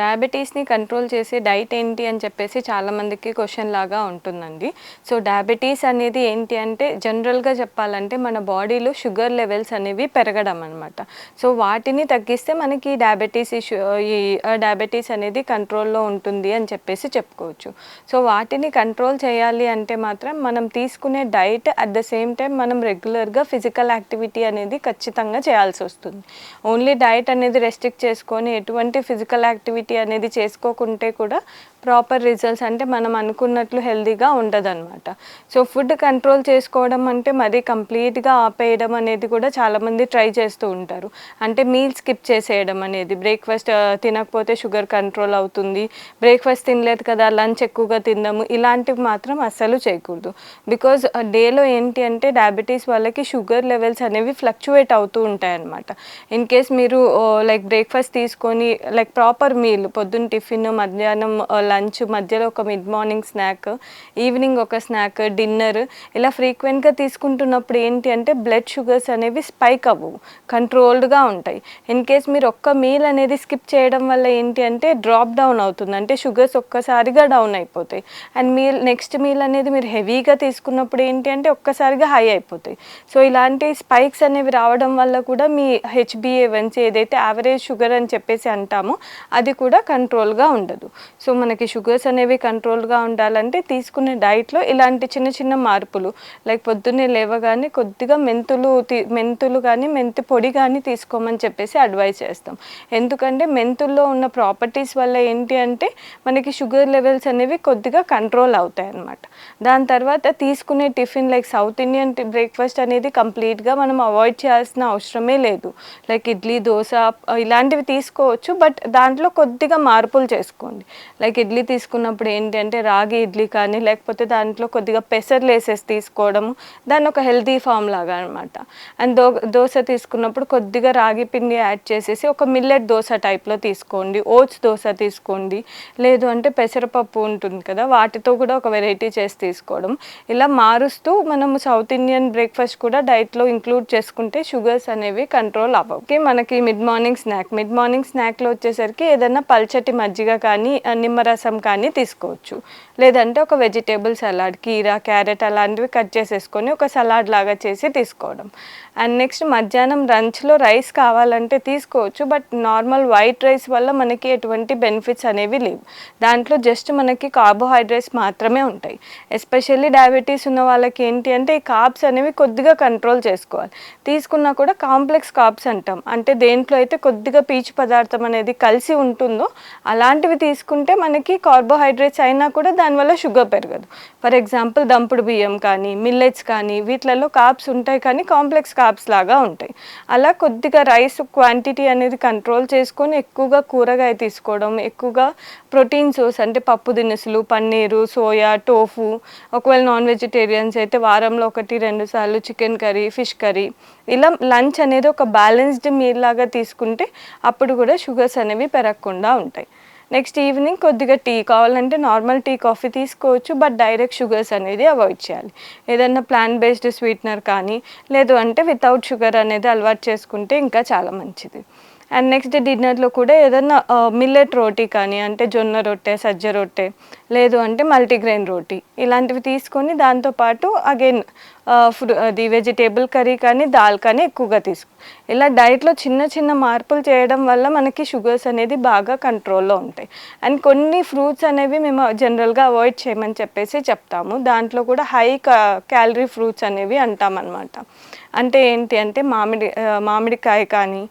డయాబెటీస్ని control చేసే diet ఏంటి అని చెప్పేసి చాలామందికి క్వశ్చన్ లాగా ఉంటుందండి. సో డయాబెటీస్ అనేది ఏంటి అంటే జనరల్గా చెప్పాలంటే మన బాడీలో షుగర్ లెవెల్స్ అనేవి పెరగడం అనమాట సో వాటిని తగ్గిస్తే మనకి డయాబెటీస్ ఇష్యూ ఈ డయాబెటీస్ అనేది కంట్రోల్లో ఉంటుంది అని చెప్పేసి చెప్పుకోవచ్చు. సో వాటిని కంట్రోల్ చేయాలి అంటే మాత్రం మనం తీసుకునే diet at the same time మనం రెగ్యులర్గా ఫిజికల్ యాక్టివిటీ అనేది ఖచ్చితంగా చేయాల్సి వస్తుంది. ఓన్లీ డైట్ అనేది రెస్ట్రిక్ట్ చేసుకొని ఎటువంటి ఫిజికల్ యాక్టివిటీ అనేది చేసుకోకుంటే కూడా ప్రాపర్ రిజల్ట్స్ అంటే మనం అనుకున్నట్లు హెల్దీగా ఉండదన్నమాట. సో ఫుడ్ కంట్రోల్ చేసుకోవడం అంటే మరీ కంప్లీట్గా ఆపేయడం అనేది కూడా చాలామంది ట్రై చేస్తూ ఉంటారు. అంటే మీల్ స్కిప్ చేసేయడం అనేది బ్రేక్ఫాస్ట్ తినకపోతే షుగర్ కంట్రోల్ అవుతుంది బ్రేక్ఫాస్ట్ తినలేదు కదా లంచ్ ఎక్కువగా తిందాము ఇలాంటివి మాత్రం అస్సలు చేయకూడదు. బికాజ్ డేలో ఏంటి అంటే డయాబెటీస్ వాళ్ళకి షుగర్ లెవెల్స్ అనేవి ఫ్లక్చువేట్ అవుతూ ఉంటాయి అన్నమాట ఇన్ కేస్ మీరు లైక్ బ్రేక్ఫాస్ట్ తీసుకొని లైక్ ప్రాపర్ మీల్ పొద్దున్న టిఫిన్ మధ్యాహ్నం లంచ్ మధ్యలో ఒక మిడ్ మార్నింగ్ స్నాక్ ఈవినింగ్ ఒక స్నాక్ డిన్నర్ ఇలా ఫ్రీక్వెంట్గా తీసుకుంటున్నప్పుడు ఏంటి అంటే బ్లడ్ షుగర్స్ అనేవి స్పైక్ అవ్వవు కంట్రోల్డ్గా ఉంటాయి. ఇన్ కేస్ మీరు ఒక్క మీల్ అనేది స్కిప్ చేయడం వల్ల ఏంటి అంటే డ్రాప్ డౌన్ అవుతుంది. అంటే షుగర్స్ ఒక్కసారిగా డౌన్ అయిపోతాయి. అండ్ మీల్ నెక్స్ట్ మీల్ అనేది మీరు హెవీగా తీసుకున్నప్పుడు ఏంటి అంటే ఒక్కసారిగా హై అయిపోతాయి. సో ఇలాంటి స్పైక్స్ అనేవి రావడం వల్ల కూడా మీ హెచ్బిఏవన్సీ ఏదైతే యావరేజ్ షుగర్ అని చెప్పేసి అంటామో అది కూడా కూడా కంట్రోల్గా ఉండదు. సో మనకి షుగర్స్ అనేవి కంట్రోల్గా ఉండాలంటే తీసుకునే డైట్లో ఇలాంటి చిన్న చిన్న మార్పులు లైక్ పొద్దున్నే లేవగానే కొద్దిగా మెంతులు మెంతులు కానీ మెంతి పొడి కానీ తీసుకోమని చెప్పేసి అడ్వైజ్ చేస్తాం. ఎందుకంటే మెంతుల్లో ఉన్న ప్రాపర్టీస్ వల్ల ఏంటి అంటే మనకి షుగర్ లెవెల్స్ అనేవి కొద్దిగా కంట్రోల్ అవుతాయి అన్నమాట. దాని తర్వాత తీసుకునే tiffin like south Indian breakfast అనేది కంప్లీట్గా మనం అవాయిడ్ చేయాల్సిన అవసరమే లేదు. లైక్ ఇడ్లీ దోశ ఇలాంటివి తీసుకోవచ్చు బట్ దాంట్లో కొద్ది కొద్దిగా మార్పులు చేసుకోండి. లైక్ ఇడ్లీ తీసుకున్నప్పుడు ఏంటి అంటే రాగి ఇడ్లీ కానీ లేకపోతే దాంట్లో కొద్దిగా పెసర్లు వేసేసి తీసుకోవడము దాన్ని ఒక హెల్తీ ఫామ్ లాగా అనమాట అండ్ దో దోశ తీసుకున్నప్పుడు కొద్దిగా రాగి పిండి యాడ్ చేసేసి ఒక మిల్లెట్ దోశ టైప్లో తీసుకోండి. ఓట్స్ దోశ తీసుకోండి. లేదు అంటే పెసరపప్పు ఉంటుంది కదా వాటితో కూడా ఒక వెరైటీ చేసి తీసుకోవడం. ఇలా మారుస్తూ మనము సౌత్ ఇండియన్ బ్రేక్ఫాస్ట్ కూడా డైట్లో ఇంక్లూడ్ చేసుకుంటే షుగర్స్ అనేవి కంట్రోల్ అవ్వవు. ఓకే మనకి mid morning snack. Mid morning స్నాక్లో వచ్చేసరికి ఏదైనా పల్చటి మజ్జిగ కానీ నిమ్మరసం కానీ తీసుకోవచ్చు. లేదంటే ఒక వెజిటేబుల్ సలాడ్ కీరా క్యారెట్ అలాంటివి కట్ చేసేసుకొని ఒక సలాడ్ లాగా చేసి తీసుకోవడం. అండ్ నెక్స్ట్ మధ్యాహ్నం లంచ్లో రైస్ కావాలంటే తీసుకోవచ్చు బట్ నార్మల్ వైట్ రైస్ వల్ల మనకి ఎటువంటి బెనిఫిట్స్ అనేవి లేవు. దాంట్లో జస్ట్ మనకి కార్బోహైడ్రేట్స్ మాత్రమే ఉంటాయి. ఎస్పెషల్లీ డయాబెటీస్ ఉన్న వాళ్ళకి ఏంటి అంటే ఈ కార్బ్స్ అనేవి కొద్దిగా కంట్రోల్ చేసుకోవాలి. తీసుకున్నా కూడా కాంప్లెక్స్ కార్బ్స్ అంటాం. అంటే దేంట్లో అయితే కొద్దిగా పీచు పదార్థం అనేది కలిసి ఉంటుంది అలాంటివి తీసుకుంటే మనకి కార్బోహైడ్రేట్స్ అయినా కూడా దానివల్ల షుగర్ పెరగదు. ఫర్ ఎగ్జాంపుల్ దంపుడు బియ్యం కానీ మిల్లెట్స్ కానీ వీటిలలో కాప్స్ ఉంటాయి కానీ కాంప్లెక్స్ కాప్స్ లాగా ఉంటాయి. అలా కొద్దిగా రైస్ క్వాంటిటీ అనేది కంట్రోల్ చేసుకొని ఎక్కువగా కూరగాయ తీసుకోవడం ఎక్కువగా ప్రోటీన్ సోర్స్ అంటే పప్పు దినుసులు పన్నీరు సోయా టోఫు ఒకవేళ నాన్ వెజిటేరియన్స్ అయితే వారంలో ఒకటి రెండు సార్లు చికెన్ కర్రీ ఫిష్ కర్రీ. ఇలా లంచ్ అనేది ఒక బ్యాలెన్స్డ్ మీల్ లాగా తీసుకుంటే అప్పుడు కూడా షుగర్స్ అనేవి పెరగకుండా ఉంటాయి. నెక్స్ట్ ఈవినింగ్ కొద్దిగా టీ కావాలంటే నార్మల్ టీ కాఫీ తీసుకోవచ్చు బట్ డైరెక్ట్ షుగర్స్ అనేది అవాయిడ్ చేయాలి. ఏదన్నా ప్లాన్ బేస్డ్ స్వీట్నర్ కానీ లేదు అంటే వితౌట్ షుగర్ అనేది అలవాటు చేసుకుంటే ఇంకా చాలా మంచిది. అండ్ నెక్స్ట్ డిన్నర్లో కూడా ఏదన్నా మిల్లెట్ రోటీ కానీ అంటే జొన్న రొట్టె సజ్జ రొట్టె లేదు అంటే మల్టీగ్రెయిన్ రోటీ ఇలాంటివి తీసుకొని దాంతోపాటు అగైన్ ఫ్రూ అది వెజిటేబుల్ కర్రీ కానీ దాల్ కానీ ఎక్కువగా తీసుకో. ఇలా డైట్లో చిన్న చిన్న మార్పులు చేయడం వల్ల మనకి షుగర్స్ అనేది బాగా కంట్రోల్లో ఉంటాయి. అండ్ కొన్ని ఫ్రూట్స్ అనేవి మేము జనరల్గా అవాయిడ్ చేయమని చెప్పేసి చెప్తాము. దాంట్లో కూడా హై క్యాలరీ ఫ్రూట్స్ అనేవి అంటామన్నమాట. అంటే ఏంటి అంటే మామిడి మామిడికాయ కానీ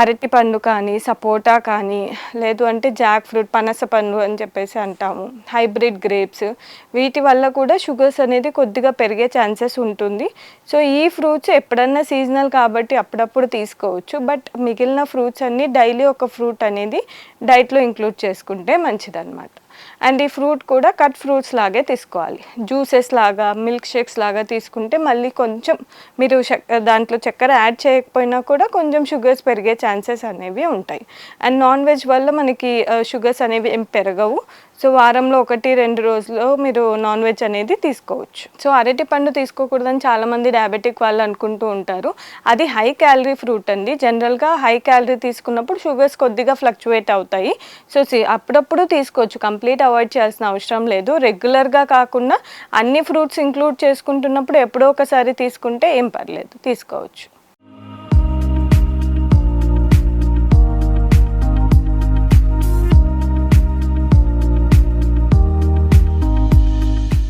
అరటి పండు కానీ సపోటా కానీ లేదు అంటే జాక్ ఫ్రూట్ పనస పండు అని చెప్పేసి అంటాము. Hybrid grapes. వీటి వల్ల కూడా షుగర్స్ అనేది కొద్దిగా పెరిగే ఛాన్సెస్ ఉంటుంది. సో ఈ ఫ్రూట్స్ ఎప్పుడన్నా సీజనల్ కాబట్టి అప్పుడప్పుడు తీసుకోవచ్చు. బట్ మిగిలిన ఫ్రూట్స్ అన్నీ డైలీ ఒక ఫ్రూట్ అనేది డైట్లో ఇంక్లూడ్ చేసుకుంటే మంచిదన్నమాట. అండ్ ఈ ఫ్రూట్ కూడా కట్ ఫ్రూట్స్ లాగే తీసుకోవాలి. జ్యూసెస్ లాగా మిల్క్ షేక్స్ లాగా తీసుకుంటే మళ్ళీ కొంచెం మీరు దాంట్లో చక్కెర యాడ్ చేయకపోయినా కూడా కొంచెం షుగర్స్ పెరిగే ఛాన్సెస్ అనేవి ఉంటాయి. అండ్ నాన్ వెజ్ వల్ల మనకి షుగర్స్ అనేవి ఏం పెరగవు. సో వారంలో ఒకటి రెండు రోజుల్లో మీరు నాన్ వెజ్ అనేది తీసుకోవచ్చు. సో అరటి పండు తీసుకోకూడదని చాలామంది డయాబెటిక్ వాళ్ళు అనుకుంటూ ఉంటారు. అది హై క్యాలరీ ఫ్రూట్ అండి. జనరల్గా హై క్యాలరీ తీసుకున్నప్పుడు షుగర్స్ కొద్దిగా ఫ్లక్చువేట్ అవుతాయి. సో అప్పుడప్పుడు తీసుకోవచ్చు. కంప్లీట్ అవాయిడ్ చేయాల్సిన అవసరం లేదు. రెగ్యులర్గా కాకుండా అన్ని ఫ్రూట్స్ ఇంక్లూడ్ చేసుకుంటున్నప్పుడు ఎప్పుడో ఒకసారి తీసుకుంటే ఏం పర్లేదు. తీసుకోవచ్చు.